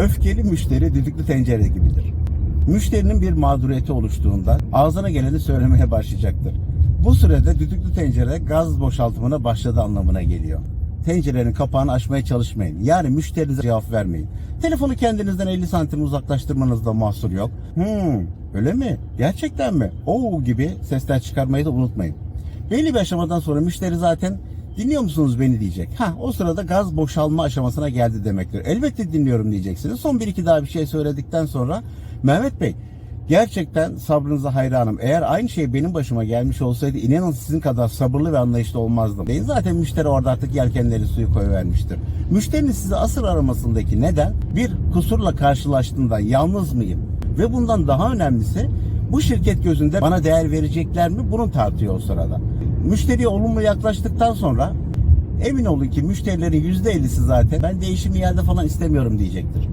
Öfkeli müşteri düdüklü tencere gibidir. Müşterinin bir mağduriyeti oluştuğunda ağzına geleni söylemeye başlayacaktır. Bu sürede düdüklü tencere gaz boşaltımına başladı anlamına geliyor. Tencerenin kapağını açmaya çalışmayın. Yani müşterinize cevap vermeyin. Telefonu kendinizden 50 santim uzaklaştırmanızda mahsur yok. Hmm, öyle mi? Gerçekten mi? Oo gibi sesler çıkarmayı da unutmayın. Belli bir aşamadan sonra müşteri zaten dinliyor musunuz beni diyecek. Ha o sırada gaz boşalma aşamasına geldi demektir. Elbette dinliyorum diyeceksiniz. Son bir iki daha bir şey söyledikten sonra Mehmet Bey gerçekten sabrınıza hayranım. Eğer aynı şey benim başıma gelmiş olsaydı inanın sizin kadar sabırlı ve anlayışlı olmazdım. Deyin zaten müşteri orada artık yelkenleri suyu koyuvermiştir. Müşterinin sizi asır aramasındaki neden bir kusurla karşılaştığında yalnız mıyım? Ve bundan daha önemlisi bu şirket gözünde bana değer verecekler mi? Bunun tartıyor o sırada. Müşteriye olumlu yaklaştıktan sonra emin olun ki müşterilerin %50'si zaten ben değişim iade falan istemiyorum diyecektir.